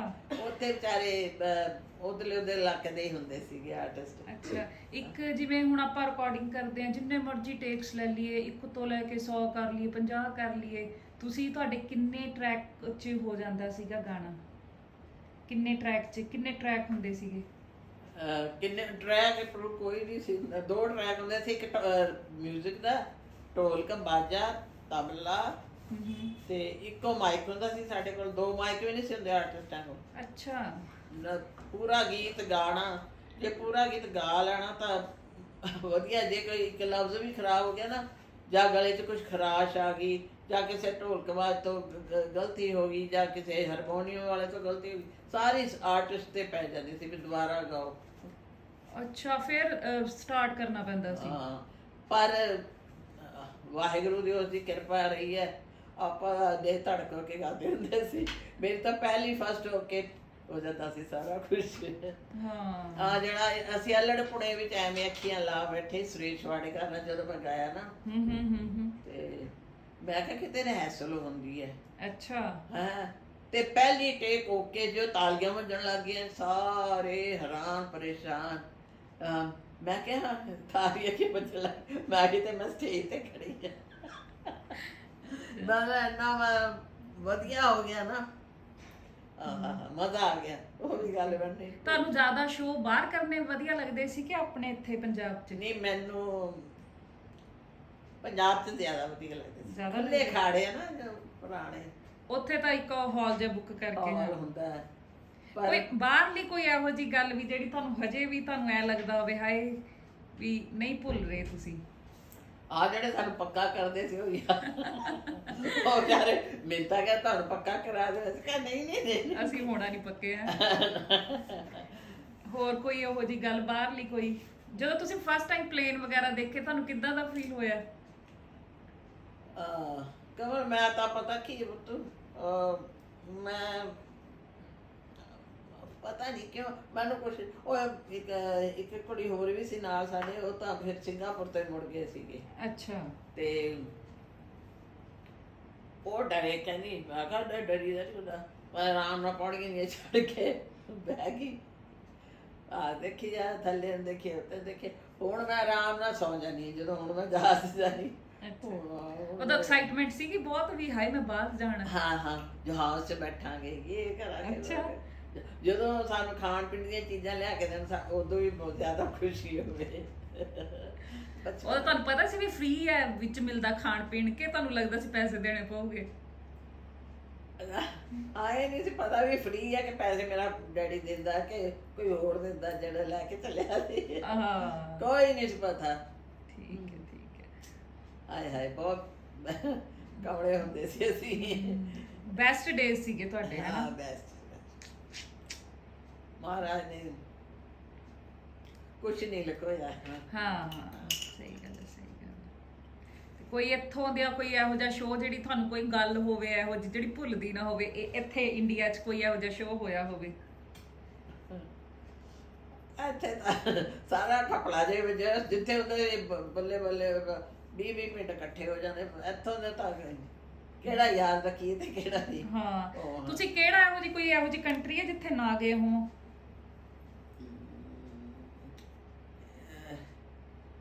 ਉੱਥੇ ਵਿਚਾਰੇ ਉਧਰਲੇ ਉਧਰ ਇਲਾਕੇ ਦੇ ਹੀ ਹੁੰਦੇ ਸੀਗੇ ਆਰਟਿਸਟ ਅੱਛਾ। ਇੱਕ ਜਿਵੇਂ ਹੁਣ ਆਪਾਂ ਰਿਕਾਰਡਿੰਗ ਕਰਦੇ ਆ ਜਿੰਨੇ ਮਰਜ਼ੀ ਟੇਕਸ ਲੈ ਲਈਏ ਇੱਕ ਤੋਂ ਲੈ ਕੇ 100 ਕਰ ਲਈਏ 50 ਕਰ ਲਈਏ ਤੁਸੀਂ ਤੁਹਾਡੇ ਕਿੰਨੇ ਟਰੈਕ 'ਚ ਹੋ ਜਾਂਦਾ ਸੀਗਾ ਗਾਣਾ? ਕਿੰਨੇ ਟਰੈਕ 'ਚ ਕਿੰਨੇ ਟਰੈਕ ਹੁੰਦੇ ਸੀਗੇ? ਕਿੰਨੇ ਟਰੈਕ ਪਰ ਕੋਈ ਨਹੀਂ ਸੀ। ਦੋ ਟਰੈਕ ਹੁੰਦੇ ਸੀ ਇੱਕ 뮤직 ਦਾ ਢੋਲਕ ਬਾਜਾ ਤਬਲਾ ਤੇ ਇੱਕੋ ਮਾਈਕ ਹੁੰਦਾ ਸੀ ਸਾਡੇ ਕੋਲ। ਦੋ ਮਾਈਕ ਵੀ ਨਹੀਂ ਸੀ ਹੁੰਦੇ ਆਰਟਿਸਟਾਂ ਕੋਲ। ਅੱਛਾ। ਨਾ ਪੂਰਾ ਗੀਤ ਗਾਣਾ ਜੇ ਪੂਰਾ ਗੀਤ ਗਾ ਲੈਣਾ ਤਾਂ ਵਧੀਆ ਜੇ ਕੋਈ ਇੱਕ ਲਫ਼ਜ਼ ਵੀ ਖਰਾਬ ਹੋ ਗਿਆ ਨਾ ਜਾਂ ਗਲੇ 'ਚ ਕੁਝ ਖਰਾਸ਼ ਆ ਗਈ ਜਾਂ ਕਿਸੇ ਢੋਲਕ ਬਾਜ ਤੋਂ ਗਲਤੀ ਹੋ ਗਈ ਜਾਂ ਕਿਸੇ ਹਾਰਮੋਨੀਅਮ ਵਾਲੇ ਤੋਂ ਗਲਤੀ ਹੋ ਗਈ ਸਾਰੀ ਆਰਟਿਸਟ ਤੇ ਪੈ ਜਾਂਦੀ ਸੀ ਵੀ ਦੁਬਾਰਾ ਗਾਓ। ਅੱਛਾ ਫਿਰ ਸਟਾਰਟ ਕਰਨਾ ਪੈਂਦਾ ਸੀ। ਹਾਂ ਪਰ ਅਹ, ਵਾਹਿਗੁਰੂ ਦੀ ਉਸ ਦੀ ਕਿਰਪਾ ਰਹੀ ਹੈ। ਆਪਾਂ ਦੇ ਧੜਕ ਹੋ ਕੇ ਗਾਉਂਦੇ ਹੁੰਦੇ ਸੀ। ਮੇਰੀ ਤਾਂ ਪਹਿਲੀ ਫਸਟ ਹੋ ਕੇ ਹੋ ਜਾਂਦਾ ਸੀ ਸਾਰਾ ਕੁਝ ਹਾਂ। ਆ ਜਿਹੜਾ ਅਸੀਂ ਅਲੜ ਪੁਣੇ ਵਿੱਚ ਐਵੇਂ ਅੱਖੀਆਂ ਲਾ ਬੈਠੇ ਸੁਰੇਸ਼ ਵਾੜੇ ਘਰ ਨਾਲ ਜਦੋਂ ਮੈਂ ਗਾਇਆ ਨਾ। ਹੂੰ ਹੂੰ ਹੂੰ ਹੂੰ। ਤੇ ਮੈਂ ਕਿਹਾ ਕਿਤੇ ਰਹਿਸਲ ਹੁੰਦੀ ਹੈ। ਅੱਛਾ। ਹਾਂ? ਤੇ ਪਹਿਲੀ ਟੇਕ ਓਕੇ ਜੋ ਤਾਲੀਆਂ ਵੱਜਣ ਲੱਗ ਗਈਆਂ ਸਾਰੇ ਹੈਰਾਨ ਪਰੇਸ਼ਾਨ। ਮੈਂ ਕਿਹਾ ਤਾਲੀਆਂ ਕਿ ਲੱਗ ਮੈਂ ਕਿਤੇ ਮੈਂ ਸਟੇਜ ਤੇ ਖੜੀ ਹਾਂ ਨਾ ਨਾ ਵਾ- ਵਧੀਆ ਹੋ ਗਿਆ ਨਾ। ਆਹ ਮਜ਼ਾ ਆ ਗਿਆ। ਉਹ ਵੀ ਗੱਲ ਬਣਨੀ। ਤੁਹਾਨੂੰ ਜ਼ਿਆਦਾ ਸ਼ੋਅ ਬਾਹਰ ਕਰਨੇ ਵਧੀਆ ਲੱਗਦੇ ਸੀ ਕਿ ਆਪਣੇ ਇੱਥੇ ਪੰਜਾਬ 'ਚ? ਨਹੀਂ ਮੈਨੂੰ ਪੰਜਾਬ 'ਚ ਜ਼ਿਆਦਾ ਵਧੀਆ ਲੱਗਦੇ ਸੀ। ਜ਼ਿਆਦਾ ਖੁੱਲੇ ਖਾੜੇ ਆ ਨਾ ਜੋ ਪੁਰਾਣੇ। ਉੱਥੇ ਤਾਂ ਇੱਕ ਹਾਲ ਜਿਹਾ ਬੁੱਕ ਕਰਕੇ ਹਾਲ ਹੁੰਦਾ ਹੈ। ਕੋਈ ਬਾਹਰਲੀ ਕੋਈ ਇਹੋ ਜੀ ਗੱਲ ਵੀ ਜਿਹੜੀ ਤੁਹਾਨੂੰ ਹਜੇ ਵੀ ਤੁਹਾਨੂੰ ਐ ਲੱਗਦਾ ਹੋਵੇ ਹਾਏ ਵੀ ਨਹੀਂ ਭੁੱਲ ਰਹੇ ਤੁਸੀਂ? ਆ ਜਿਹੜੇ ਸਾਨੂੰ ਪੱਕਾ ਕਰਦੇ ਸੀ ਉਹ ਯਾਰ। ਉਹ ਕਹਿੰਦੇ ਮਿੰਤਾ ਕਿ ਤੁਹਾਨੂੰ ਪੱਕਾ ਕਰਾ ਦੇ ਅਸੀਂ ਕਿਹਾ ਨਹੀਂ ਨਹੀਂ ਨਹੀਂ। ਅਸੀਂ ਹੋਣਾ ਨਹੀਂ ਪੱਕੇ ਆ। ਹੋਰ ਕੋਈ ਇਹੋ ਜੀ ਗੱਲ ਬਾਹਰਲੀ ਕੋਈ? ਜਦੋਂ ਤੁਸੀਂ ਫਸਟ ਟਾਈਮ ਪਲੇਨ ਵਗੈਰਾ ਦੇਖੇ ਤੁਹਾਨੂੰ ਕਿੱਦਾਂ ਦਾ ਫੀਲ ਹੋਇਆ? ਅਹ ਕਮਲ ਮੈਂ ਤਾਂ ਪਤਾ ਕੀ ਤੂੰ ਮੈਂ ਪਤਾ ਨਹੀਂ ਕਿਉਂ ਮੈਨੂੰ ਕੁਛ ਉਹ ਇੱਕ ਇੱਕ ਕੁੜੀ ਹੋਰ ਵੀ ਸੀ ਨਾਲ ਸਾਡੇ ਉਹ ਤਾਂ ਫਿਰ ਸਿੰਗਾਪੁਰ ਤੋਂ ਮੁੜ ਗਏ ਸੀਗੇ। ਅੱਛਾ। ਤੇ ਉਹ ਡਰੇ ਕਹਿੰਦੀ ਮੈਂ ਕਿਹਾ ਡਰ ਡਰੀ ਦਾ ਚੁਦਾ ਮੈਂ ਆਰਾਮ ਨਾਲ ਪੜ ਗਈ ਨਹੀਂ ਛੱਡ ਕੇ ਬਹਿ ਗਈ। ਆ ਦੇਖੀ ਜਾ ਥੱਲੇ ਨੂੰ ਦੇਖੀ ਉੱਤੇ ਦੇਖੀ। ਹੁਣ ਮੈਂ ਆਰਾਮ ਨਾਲ ਸੌਂ ਜਾਨੀ ਜਦੋਂ ਹੁਣ ਮੈਂ ਜਹਾਜ਼ ਜਾਨੀ ਉਹਦਾ ਐਕਸਾਈਟਮੈਂਟ ਸੀ ਕਿ ਬਹੁਤ ਵੀ ਹਾਏ ਮੈਂ ਬਾਹਰ ਜਾਣਾ। ਹਾਂ ਹਾਂ ਜਹਾਜ਼ 'ਚ ਬੈਠਾਂਗੇ ਇਹ ਕਰਾਂਗੇ ਅੱਛਾ। ਜਦੋਂ ਸਾਨੂੰ ਖਾਣ ਪੀਣ ਦੀਆਂ ਚੀਜ਼ਾਂ ਲਿਆ ਕੇ ਦੇਣ ਸਾ- ਉਦੋਂ ਵੀ ਬਹੁਤ ਜ਼ਿਆਦਾ ਖੁਸ਼ੀ ਹੋਵੇ। ਉਹ ਤੁਹਾਨੂੰ ਪਤਾ ਸੀ ਵੀ ਫ੍ਰੀ ਹੈ ਵਿੱਚ ਮਿਲਦਾ ਖਾਣ ਪੀਣ ਕੇ ਤੁਹਾਨੂੰ ਲੱਗਦਾ ਸੀ ਪੈਸੇ ਦੇਣੇ ਪਊਗੇ? ਆਏ ਨਹੀਂ ਸੀ ਪਤਾ ਵੀ ਫ੍ਰੀ ਹੈ ਕਿ ਪੈਸੇ ਮੇਰਾ ਡੈਡੀ ਦਿੰਦਾ ਕਿ ਕੋਈ ਹੋਰ ਦਿੰਦਾ ਜਿਹੜਾ ਲੈ ਕੇ ਚੱਲਿਆ ਸੀ। ਆਹ। ਕੋਈ ਨਹੀਂ ਸੀ ਪਤਾ। ਠੀਕ ਹੈ ਠੀਕ ਹੈ। ਹਾਏ ਹਾਏ ਬਹੁਤ ਕਮੜੇ ਹੁੰਦੇ ਸੀ ਅਸੀਂ। ਬੈਸਟ ਡੇਜ਼ ਸੀਗੇ ਤੁਹਾਡੇ ਹਾਂ ਹਨਾ? ਬੈਸਟ ਮਹਾਰਾਜ ਨੇ ਕੁਛ ਨਹੀਂ ਲਕੋਇਆ ਹਾਂ ਸਹੀ ਗੱਲ ਹੈ ਸਹੀ ਗੱਲ ਹੈ। ਤੇ ਕੋਈ ਇੱਥੋਂ ਦਾ ਕੋਈ ਇਹੋ ਜਿਹਾ ਸ਼ੋਅ ਜਿਹੜੀ ਤੁਹਾਨੂੰ ਕੋਈ ਗੱਲ ਹੋਵੇ ਇਹੋ ਜਿਹੀ ਜਿਹੜੀ ਭੁੱਲਦੀ ਨਾ ਹੋਵੇ ਇਹ ਇੱਥੇ ਇੰਡੀਆ 'ਚ ਕੋਈ ਇਹੋ ਜਿਹਾ ਸ਼ੋਅ ਹੋਇਆ ਹੋਵੇ ਇੱਥੇ ਤਾਂ ਸਾਰਾ ਠਪਲਾ ਜੇ ਵਿੱਚ ਜਿੱਥੇ ਉਹਦੇ ਬ- ਬੱਲੇ ਬੱਲੇ 20 20 ਮਿੰਟ ਇਕੱਠੇ ਹੋ ਜਾਂਦੇ ਇੱਥੋਂ ਦੇ ਤਾਂ ਕਿਹੜਾ ਯਾਦ ਰੱਖੀਏ ਤੇ ਕਿਹੜਾ ਨਹੀਂ ਹਾਂ। ਤੁਸੀਂ ਕਿਹੜਾ ਇਹੋ ਜਿਹੀ ਕੋਈ ਇਹੋ ਜਿਹੀ ਕੰਟਰੀ ਹੈ ਜਿੱਥੇ ਨਾ ਗਏ ਹੋ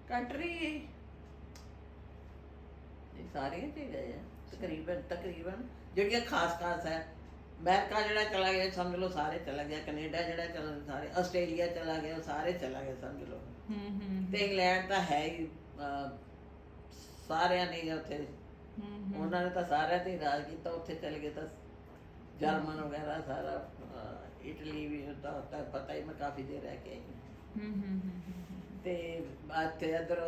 ਕੰਟਰੀ ਇਹ ਸਾਰੇ ਤੇ ਗਏ ਆ ਤਕਰੀਬਨ ਤਕਰੀਬਨ ਜਿਹੜੀਆਂ ਖਾਸ ਖਾਸ ਹੈ। ਅਮਰੀਕਾ ਜਿਹੜਾ ਚਲਾ ਗਿਆ ਸਮਝ ਲਓ ਸਾਰੇ ਚਲਾ ਗਿਆ ਕੈਨੇਡਾ ਜਿਹੜਾ ਚਲਾ ਸਾਰੇ ਆਸਟ੍ਰੇਲੀਆ ਚਲਾ ਗਿਆ ਸਾਰੇ ਚਲਾ ਗਿਆ ਸਮਝ ਲਓ। ਹੂੰ ਹੂੰ ਤੇ ਇੰਗਲੈਂਡ ਤਾਂ ਹੈ ਹੀ ਅਹ, ਸਾਰਿਆਂ ਨੇ ਹੀ ਉੱਥੇ। ਹੂੰ ਉਹਨਾਂ ਨੇ ਤਾਂ ਸਾਰਿਆਂ ਤੇ ਹੀ ਰਾਜ ਕੀਤਾ ਉੱਥੇ ਚਲੇ ਗਏ ਤਾਂ ਜਰਮਨ ਵਗੈਰਾ ਸਾਰਾ ਅਹ, ਇਟਲੀ ਵੀ ਤਾਂ ਤਾਂ ਪਤਾ ਹੀ ਮੈਂ ਕਾਫੀ ਦੇਰ ਰਹਿ ਕੇ ਆਈ। ਹੂੰ ਹੂੰ ਹੂੰ, ਹੂੰ। ਤੇ ਇੱਥੇ ਇਧਰ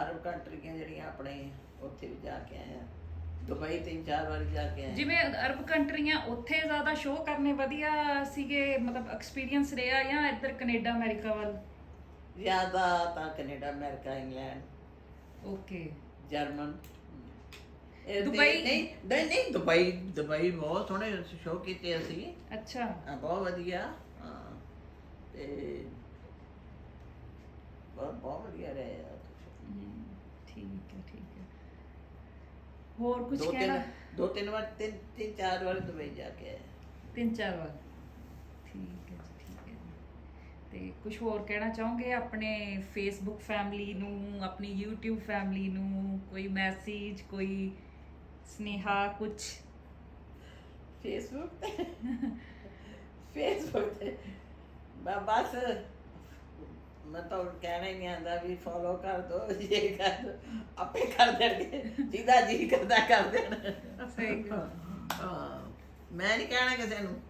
ਅਰਬ ਕੰਟਰੀਆਂ ਜਿਹੜੀਆਂ ਆਪਣੇ ਉੱਥੇ ਵੀ ਜਾ ਕੇ ਆਏ ਆ। ਦੁਬਈ ਤਿੰਨ ਚਾਰ ਵਾਰੀ ਜਾ ਕੇ ਆਏ ਜਿਵੇਂ ਅਰਬ ਕੰਟਰੀਆਂ ਉੱਥੇ ਜ਼ਿਆਦਾ ਸ਼ੋਅ ਕਰਨੇ ਵਧੀਆ ਸੀਗੇ ਮਤਲਬ ਐਕਸਪੀਰੀਅੰਸ ਰਿਹਾ ਜਾਂ ਇੱਧਰ ਕੈਨੇਡਾ ਅਮਰੀਕਾ ਵੱਲ? ਜ਼ਿਆਦਾ ਤਾਂ Canada America England. Okay. German. ਇਹ ਦੁਬਈ? ਨਹੀਂ ਨਹੀਂ ਨਹੀਂ ਦੁਬਈ ਦੁਬਈ ਬਹੁਤ ਸੋਹਣੇ ਸ਼ੋਅ ਕੀਤੇ ਅਸੀਂ ਅੱਛਾ। ਹਾਂ, ਬਹੁਤ ਵਧੀਆ। ਹਾਂ ਤੇ ਬਹੁਤ ਬਹੁਤ ਵਧੀਆ ਰਹੇ ਆ ਹਮ, ਠੀਕ ਹੈ ਠੀਕ ਹੈ ਹੋਰ ਕੁਝ ਦੋ ਕਹਿਣਾ ਦੋ ਤਿੰਨ ਵਾਰ ਤਿੰਨ ਤਿੰਨ ਚਾਰ ਵਾਰ ਦੁਬਈ ਜਾ ਕੇ ਆਏ ਤਿੰਨ ਚਾਰ ਵਾਰ ਠੀਕ ਹੈ ਜੀ ਠੀਕ ਹੈ ਜੀ ਤੇ ਕੁਝ ਹੋਰ ਕਹਿਣਾ ਚਾਹੋਗੇ ਆਪਣੇ ਫੇਸਬੁੱਕ ਫੈਮਿਲੀ ਨੂੰ ਆਪਣੀ YouTube ਫੈਮਿਲੀ ਨੂੰ ਕੋਈ ਮੈਸੇਜ ਕੋਈ ਸਨੇਹਾ ਕੁਝ ਫੇਸਬੁੱਕ ਤੇ ਫੇਸਬੁੱਕ ਤੇ ਬ- ਬਸ ਮੈਂ ਤਾਂ ਕਹਿਣਾ ਹੀ ਨਹੀਂ ਆਂਦਾ ਵੀ ਫੋਲੋ ਕਰ ਦੋ ਇਹ ਕਰ ਦੋ। ਆਪੇ ਕਰ ਦੇਣਗੇ। ਜਿਹਦਾ ਜੀ ਕਰਦਾ ਕਰ ਦੇਣ। ਸਹੀ ਗੱਲ। ਹਾਂ ਮੈਂ ਨਹੀਂ ਕਹਿਣਾ ਕਿਸੇ ਨੂੰ।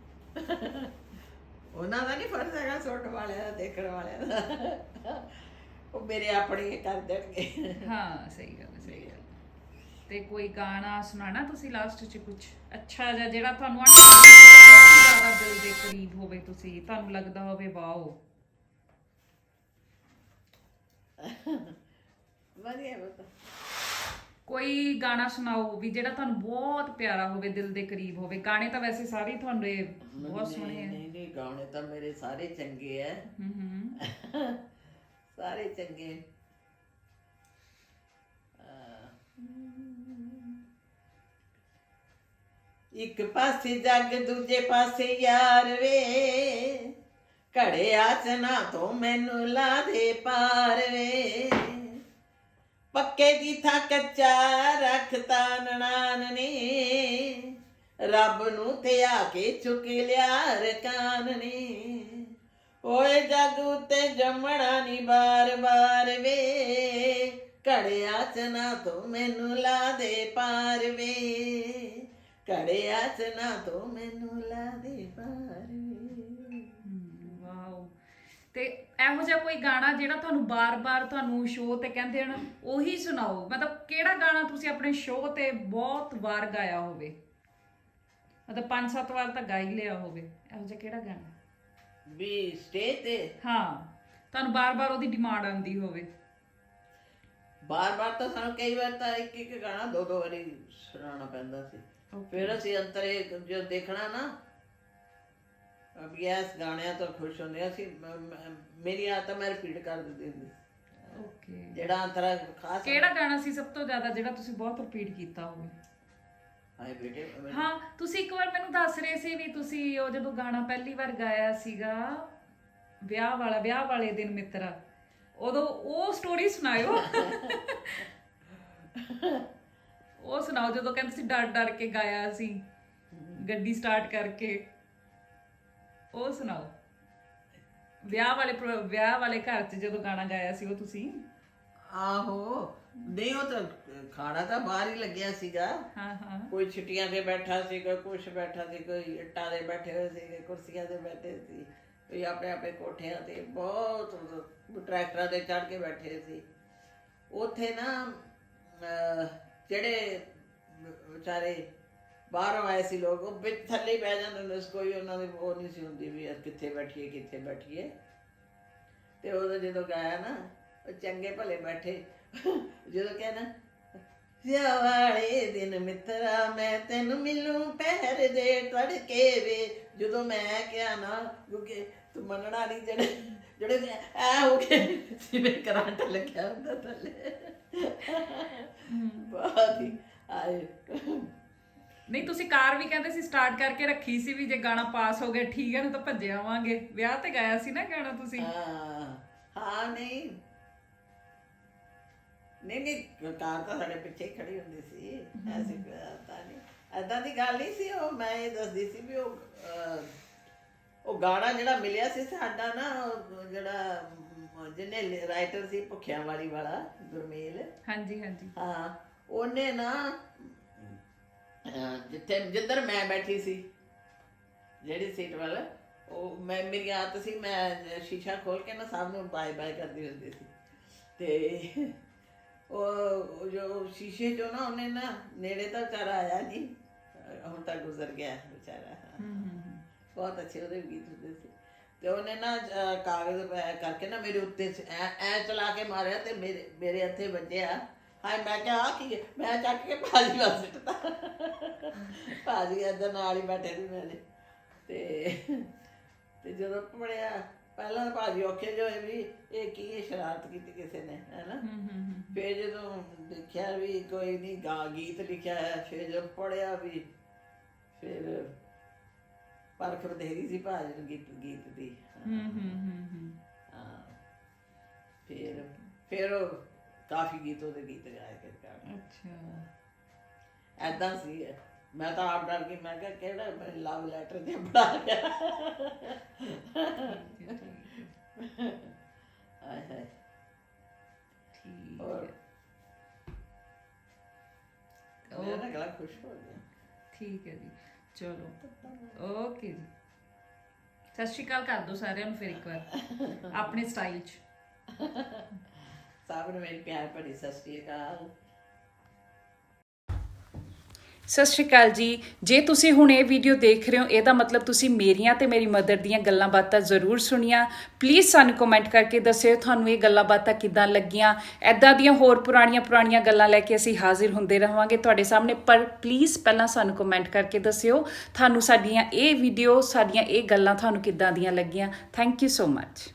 ਉਹਨਾਂ ਦਾ ਨਹੀਂ ਫਰਜ਼ ਹੈਗਾ ਸੁਣਨ ਵਾਲਿਆਂ ਦਾ ਦੇਖਣ ਵਾਲਿਆਂ ਦਾ। ਉਹ ਮੇਰੇ ਆਪਣੇ ਕਰ ਦੇਣਗੇ। ਹਾਂ ਸਹੀ ਗੱਲ ਹੈ, ਸਹੀ ਗੱਲ। ਹੈ। ਤੇ ਕੋਈ ਗਾਣਾ ਸੁਣਾਣਾ ਤੁਸੀਂ ਲਾਸਟ 'ਚ ਕੁਝ ਅੱਛਾ ਜਿਹਾ ਜਿਹੜਾ ਤੁਹਾਨੂੰ ਜ਼ਿਆਦਾ ਦਿਲ ਦੇ ਕਰੀਬ ਹੋਵੇ ਤੁਸੀਂ ਤੁਹਾਨੂੰ ਲੱਗਦਾ ਹੋਵੇ ਵਾਓ। ਵਧੀਆ ਬਤਾ ਕੋਈ ਗਾਣਾ ਸੁਣਾਓ ਵੀ ਜਿਹੜਾ ਤੁਹਾਨੂੰ ਬਹੁਤ ਪਿਆਰਾ ਹੋਵੇ ਦਿਲ ਦੇ ਕਰੀਬ ਹੋਵੇ। ਗਾਣੇ ਤਾਂ ਵੈਸੇ ਸਾਰੇ ਤੁਹਾਡੇ ਬਹੁਤ ਸੋਹਣੇ ਆ। ਨਹੀਂ ਨਹੀਂ ਗਾਣੇ ਤਾਂ ਮੇਰੇ ਸਾਰੇ ਚੰਗੇ ਐ ਹੂੰ ਹੂੰ। ਸਾਰੇ ਚੰਗੇ। ਇੱਕ ਪਾਸੇ ਜੱਗ ਦੂਜੇ ਪਾਸੇ ਯਾਰ ਵੇ। ਘੜਿਆ ਚਨਾ ਤੋਂ ਮੈਨੂੰ ਲਾ ਦੇ ਪਾਰ ਵੇ ਪੱਕੇ ਦੀ ਥਾਂ ਕੱਚਾ ਰੱਖਤਾ ਨਨਾਨ ਨੇ। ਰੱਬ ਨੂੰ ਤੇ ਆ ਕੇ ਚੁੱਕ ਲਿਆ ਰਕਾਨ ਨੇ। ਓਏ ਜੱਗ ਉਤੇ ਜੰਮਣਾ ਨੀ ਬਾਰ ਬਾਰ ਵੇ। ਘੜਿਆ ਚਨਾ ਤੋਂ ਮੈਨੂੰ ਲਾ ਦੇ ਪਾਰ ਵੇ ਘੜਿਆ ਚਨਾ ਤੋਂ ਮੈਨੂੰ ਲਾ ਦੇ ਪਾਰ ਤੇ ਇਹੋ ਜਿਹਾ ਕੋਈ ਗਾਣਾ ਜਿਹੜਾ ਤੁਹਾਨੂੰ ਬਾਰ-ਬਾਰ ਤੁਹਾਨੂੰ ਸ਼ੋਅ ਤੇ ਕਹਿੰਦੇ ਹਨ ਉਹੀ ਸੁਣਾਓ। ਮਤਲਬ ਕਿਹੜਾ ਗਾਣਾ ਤੁਸੀਂ ਆਪਣੇ ਸ਼ੋਅ ਤੇ ਬਹੁਤ ਵਾਰ ਗਾਇਆ ਹੋਵੇ? ਮਤਲਬ ਪੰਜ ਸੱਤ ਵਾਰ ਤਾਂ ਗਾ ਹੀ ਲਿਆ ਹੋਵੇ। ਇਹੋ ਜਿਹਾ ਕਿਹੜਾ ਗਾਣਾ? ਵੀ ਸਟੇ ਤੇ? ਹਾਂ ਤੁਹਾਨੂੰ ਬਾਰ-ਬਾਰ ਉਹਦੀ ਡਿਮਾਂਡ ਆਉਂਦੀ ਹੋਵੇ। ਬਾਰ ਬਾਰ ਤਾਂ ਸਾਨੂੰ ਕਈ ਵਾਰ ਤਾਂ ਇੱਕ ਇੱਕ ਗਾਣਾ ਦੋ ਦੋ ਵਾਰੀ ਸੁਣਾਉਣਾ ਪੈਂਦਾ ਸੀ। ਫਿਰ ਅਸੀਂ ਅੰਤਰੇ ਜੋ ਦੇਖਣਾ ਨਾ ਅਬ ਇਸ ਗਾਣਿਆਂ ਤੋਂ ਖੁਸ਼ ਹੁੰਦੇ ਅਸੀਂ ਮ- ਮ- ਮੇਰੀ ਆਦਤ ਮੈਂ ਰਿਪੀਟ ਕਰ ਦਿੰਦੀ ਹੁੰਦੀ। ਸੀ। ਓਕੇ ਜਿਹੜਾ ਅੰਤਰਾ ਖਾਸ ਕਿਹੜਾ ਗਾਣਾ ਸੀ ਸਭ ਤੋਂ ਜ਼ਿਆਦਾ ਜਿਹੜਾ ਤੁਸੀਂ ਬਹੁਤ ਰਿਪੀਟ ਕੀਤਾ ਹੋਵੇ? ਹਾਏ ਬੇਟੇ ਹਾਂ ਤੁਸੀਂ ਇੱਕ ਵਾਰ ਮੈਨੂੰ ਦੱਸ ਰਹੇ ਸੀ ਵੀ ਤੁਸੀਂ ਉਹ ਜਦੋਂ ਗਾਣਾ ਪਹਿਲੀ ਵਾਰ ਗਾਇਆ ਸੀਗਾ ਵਿਆਹ ਵਾਲਾ ਵਿਆਹ ਵਾਲੇ ਦਿਨ ਮਿੱਤਰਾ ਉਦੋਂ ਉਹ ਸਟੋਰੀ ਸੁਣਾਇਓ। ਉਹ ਸੁਣਾਓ ਜਦੋਂ ਕਹਿੰਦੇ ਸੀ ਡਰ ਡਰ ਕੇ ਗਾਇਆ ਸੀ ਗੱਡੀ ਸਟਾਰਟ ਕਰਕੇ। ਉਹ ਸੁਣਾਓ। ਵਿਆਹ ਵਾਲੇ ਪ੍ਰੋ- ਵਿਆਹ ਵਾਲੇ ਘਰ 'ਚ ਜਦੋਂ ਗਾਣਾ ਗਾਇਆ ਸੀ ਉਹ ਤੁਸੀਂ? ਆਹੋ। ਨਹੀਂ ਉਹ ਤਾਂ ਖਾਣਾ ਤਾਂ ਬਾਹਰ ਹੀ ਲੱਗਿਆ ਸੀਗਾ। ਹਾਂ ਹਾਂ। ਕੋਈ ਛੁੱਟੀਆਂ ਤੇ ਬੈਠਾ ਸੀ ਕੋਈ ਕੁਛ ਬੈਠਾ ਸੀ ਕੋਈ ਇੱਟਾਂ ਦੇ ਬੈਠੇ ਹੋਏ ਸੀ ਕੋਈ ਕੁਰਸੀਆਂ ਤੇ ਬੈਠੇ ਸੀ ਕੋਈ ਆਪਣੇ ਆਪਣੇ ਕੋਠਿਆਂ ਤੇ ਬਹੁਤ ਟਰੈਕਟਰਾਂ ਤੇ ਚੜ ਕੇ ਬੈਠੇ ਸੀ। ਉੱਥੇ ਨਾ ਅਹ, ਜਿਹੜੇ ਵਿਚਾਰੇ ਬਾਹਰੋਂ ਆਏ ਸੀ ਲੋਕ ਉਹ ਵਿੱਚ ਥੱਲੇ ਹੀ ਬਹਿ ਜਾਂਦੇ ਸੀ ਕੋਈ ਉਹਨਾਂ ਦੀ ਉਹ ਨਹੀਂ ਸੀ ਹੁੰਦੀ ਵੀ ਕਿੱਥੇ ਬੈਠੀਏ ਕਿੱਥੇ ਬੈਠੀਏ। ਤੇ ਉਹਦਾ ਜਦੋਂ ਗਾਇਆ ਨਾ ਉਹ ਚੰਗੇ ਭਲੇ ਬੈਠੇ ਜਦੋਂ ਕਿਹਾ ਨਾ ਵਿਆਹ ਵਾਲੇ ਦਿਨ ਮਿੱਤਰਾ ਮੈਂ ਤੈਨੂੰ ਮਿਲੂੰ ਪਹਿਰ ਦੇ ਤੜਕੇ ਵੇ। ਜਦੋਂ ਮੈਂ ਕਿਹਾ ਨਾ ਕਿਉਂਕਿ ਤੂੰ ਮੰਨਣਾ ਨਹੀਂ ਜਿਹੜੇ ਜਿਹੜੇ ਐ ਹੋ ਗਏ ਜਿਵੇਂ ਕਰੰਟ ਲੱਗਿਆ ਹੁੰਦਾ ਥੱਲੇ। ਬਹੁਤ ਹੀ ਆਏ। ਨਹੀਂ ਤੁਸੀਂ ਕਾਰ ਵੀ ਕਹਿੰਦੇ ਸੀ ਸਟਾਰਟ ਕਰਕੇ ਰੱਖੀ ਸੀ ਵੀ ਜੇ ਗਾਣਾ ਪਾਸ ਹੋ ਗਿਆ ਠੀਕ ਹੈ ਨਾ ਤਾਂ ਭੱਜੇ ਆਵਾਂਗੇ। ਵਿਆਹ ਤੇ ਗਾਇਆ ਸੀ ਨਾ ਗਾਣਾ ਤੁਸੀਂ? ਹਾਂ ਹਾਂ ਨਹੀਂ। ਨਹੀਂ ਨਹੀਂ ਕਾਰ ਤਾਂ ਸਾਡੇ ਪਿੱਛੇ ਹੀ ਖੜੀ ਹੁੰਦੀ ਸੀ। ਐਸੀ ਤਾਂ ਨਹੀਂ। ਐਦਾਂ ਦੀ ਗੱਲ ਨਹੀਂ ਸੀ ਉਹ ਮੈਂ ਇਹ ਦੱਸਦੀ ਸੀ ਵੀ ਉਹ ਉਹ ਗਾਣਾ ਜਿਹੜਾ ਮਿਲਿਆ ਸੀ ਸਾਡਾ ਨਾ ਜਿਹੜਾ ਜਿਹਨੇ ਰਾਈਟਰ ਸੀ ਭੁੱਖਿਆਂ ਵਾਲੀ ਵਾਲਾ ਗੁਰਮੇਲ। ਹਾਂਜੀ ਹਾਂਜੀ। ਹਾਂ ਉਹਨੇ ਨਾ ਜਿੱਥੇ ਜਿੱਧਰ ਮੈਂ ਬੈਠੀ ਸੀ ਜਿਹੜੀ ਸੀਟ ਵੱਲ ਉਹ ਮੈਂ ਮੇਰੀ ਆਦਤ ਸੀ ਮੈਂ ਸ਼ੀਸ਼ਾ ਖੋਲ ਕੇ ਨਾ ਸਭ ਨੂੰ ਬਾਏ ਬਾਏ ਕਰਦੀ ਹੁੰਦੀ ਸੀ। ਤੇ ਉਹ ਜੋ ਸ਼ੀਸ਼ੇ ਚੋਂ ਨਾ ਉਹਨੇ ਨਾ ਨੇੜੇ ਤਾਂ ਵਿਚਾਰਾ ਆਇਆ ਨਹੀਂ ਹੁਣ ਤਾਂ ਗੁਜ਼ਰ ਗਿਆ ਵਿਚਾਰਾ। ਬਹੁਤ ਅੱਛੇ ਉਹਦੇ ਗੀਤ ਹੁੰਦੇ ਸੀ। ਤੇ ਉਹਨੇ ਨਾ ਕਾਗਜ਼ ਕਰਕੇ ਨਾ ਮੇਰੇ ਉੱਤੇ ਐ ਚਲਾ ਕੇ ਮਾਰਿਆ ਤੇ ਮੇਰੇ ਮੇਰੇ ਹੱਥੇ ਵੱਜਿਆ। ਹਾਏ ਮੈਂ ਕਿਹਾ ਆ ਕੀ ਹੈ? ਮੈਂ ਚੱਕ ਕੇ ਭਾਜੀ ਵੱਲ ਸਿੱਟਤਾ। ਭਾਜੀ ਇੱਧਰ ਨਾਲ ਹੀ ਬੈਠੇ ਸੀ ਮੇਰੇ। ਤੇ ਤੇ ਜਦੋਂ ਪੜਿਆ ਪਹਿਲਾਂ ਤਾਂ ਭਾਜੀ ਔਖੇ ਜੋ ਹੋਏ ਵੀ ਇਹ ਕੀ ਹੈ ਸ਼ਰਾਰਤ ਕੀਤੀ ਕਿਸੇ ਨੇ ਹੈਨਾ? ਫਿਰ ਜਦੋਂ ਦੇਖਿਆ ਵੀ ਕੋਈ ਨਹੀਂ ਗਾ ਗੀਤ ਲਿਖਿਆ ਹੈ ਫਿਰ ਜਦੋਂ ਪੜਿਆ ਵੀ ਫਿਰ ਪਰਖ ਵਧੇਰੀ ਸੀ ਭਾਜੀ ਨੂੰ ਗੀਤ ਗੀਤ ਦੀ। ਹੂੰ ਹੂੰ ਹੂੰ ਹੂੰ। ਹਾਂ। ਫਿਰ ਫਿਰ ਉਹ ਕਾਫੀ ਗੀਤ ਉਹਦੇ ਗੀਤ ਗਾਏ ਕੇ ਕਰ ਅੱਛਾ। ਐਦਾਂ ਸੀ। ਮੈਂ ਤਾਂ ਆਪ ਡਰ ਕੇ ਮੈਂ ਕਿਹਾ ਕਿਹੜਾ ਮੈਂ ਲਵ ਲੈਟਰ ਤੇ ਬਣਾ ਗਿਆ ਆਏ ਹਾਏ। ਠੀਕ ਔਰ ਮੇਰਾ ਗਲਾ ਖੁਸ਼ ਹੋ ਗਿਆ ਠੀਕ ਹੈ ਜੀ। ਚਲੋ। ਓਕੇ ਜੀ। ਸਤਿ ਸ਼੍ਰੀ ਅਕਾਲ ਕਰ ਦਿਓ ਸਾਰਿਆਂ ਨੂੰ ਫਿਰ ਇੱਕ ਵਾਰ। ਆਪਣੇ ਸਟਾਈਲ 'ਚ। ਸਭ ਨੂੰ ਮੇਰੀ ਪਿਆਰ ਭਰੀ ਸਤਿ ਸ਼੍ਰੀ ਅਕਾਲ। ਸਤਿ ਸ਼੍ਰੀ ਅਕਾਲ ਜੀ। ਜੇ ਤੁਸੀਂ ਹੁਣ ਇਹ ਵੀਡੀਓ ਦੇਖ ਰਹੇ ਹੋ, ਇਹਦਾ ਮਤਲਬ ਤੁਸੀਂ ਮੇਰੀਆਂ ਤੇ ਮੇਰੀ ਮਦਰ ਦੀਆਂ ਗੱਲਾਂ ਬਾਤਾਂ ਜ਼ਰੂਰ ਸੁਣੀਆਂ। ਪਲੀਜ਼ ਸਾਨੂੰ ਕਮੈਂਟ ਕਰਕੇ ਦੱਸਿਓ ਤੁਹਾਨੂੰ ਇਹ ਗੱਲਾਂ ਬਾਤਾਂ ਕਿੱਦਾਂ ਲੱਗੀਆਂ। ਐਦਾਂ ਦੀਆਂ ਹੋਰ ਪੁਰਾਣੀਆਂ ਪੁਰਾਣੀਆਂ ਗੱਲਾਂ ਲੈ ਕੇ ਅਸੀਂ ਹਾਜ਼ਰ ਹੁੰਦੇ ਰਹਾਂਗੇ ਤੁਹਾਡੇ ਸਾਹਮਣੇ। ਪਰ ਪਲੀਜ਼ ਪਹਿਲਾਂ ਸਾਨੂੰ ਕਮੈਂਟ ਕਰਕੇ ਦੱਸਿਓ ਤੁਹਾਨੂੰ ਸਾਡੀਆਂ ਇਹ ਵੀਡੀਓ ਸਾਡੀਆਂ ਇਹ ਗੱਲਾਂ ਤੁਹਾਨੂੰ ਕਿੱਦਾਂ ਦੀਆਂ ਲੱਗੀਆਂ। Thank you so much